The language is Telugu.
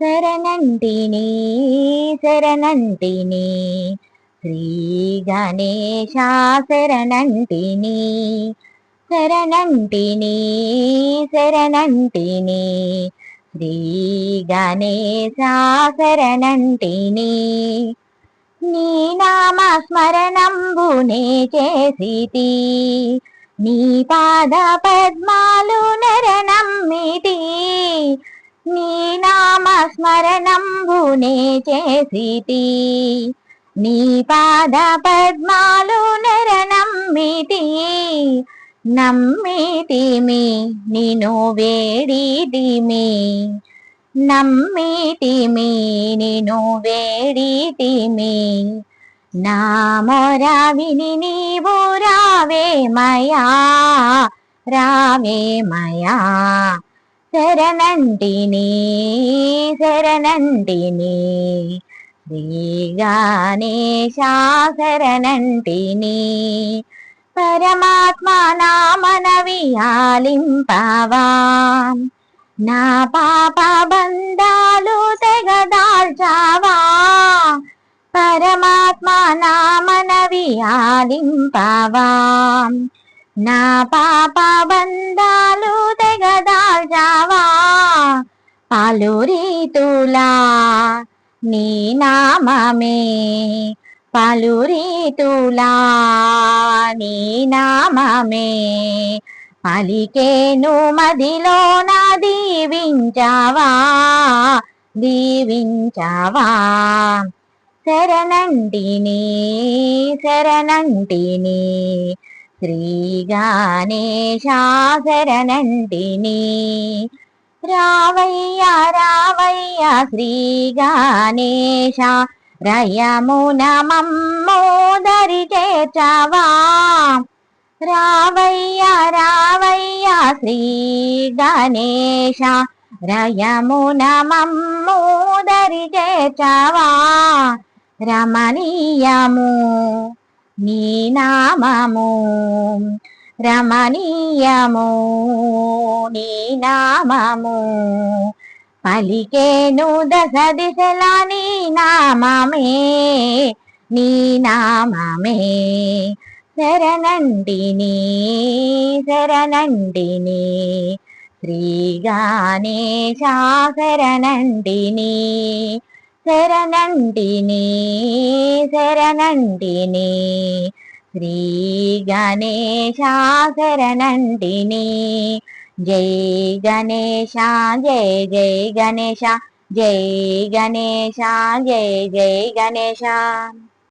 శరణంటిని శరణంటిని శ్రీ గణేశ శరణంటిని శరణంటిని శరణంటిని శ్రీ గణేశ శరణంటిని నీ. నామ స్మరణంబునే చేసితి. నీ పాద పద్మాలు నరనమ్మిటి నీ నామ స్మరణంబునే చేసితి. నీ పాద పద్మాలు నరనమ్మిటి నమ్మితిమి నిను వేడితిమి నమ్మితిమి నిను వేడితిమి నా మొరవిని నీవు రావే మయా రావే మయా. శరణంటిని శరణంటిని శ్రీ గణేశ శరణంటిని పరమాత్మ నామనవి ఆలింపవా నా పాప బంధాలు తెగదాల్చావా? పరమాత్మ నామనవి ఆలింపవా నా పాప బంధాలు తెగదాల్చావా పలు రీతులా నీ నామమే. పలు రీతులా నీ నామమే. పలికేను మదిలో నా దీవించవా దీవించవా. శరణంటిని శరణంటిని శ్రీ గణేశ శరణంటిని. రావయ్యా రావయ్యా శ్రీ గణేశ రయమున మమ్మోదరి చేర్చవా? రావయ్యా రావయ్యా శ్రీ గణేశ రయమున మమ్మోదరి చేర్చవా? రమణీయము నీ నామము రమణీయము నీ నామము. పలికేను దశ దిశలా నీ నామమే నీ నామమే. శరణండిని శరణండిని. శ్రీ గణేశ శరణండిని శరణండిని. శ్రీ గణేశాధరణంటిని జై గణేశ జై జై గణేశ జై గణేశ జై జై గణేశ.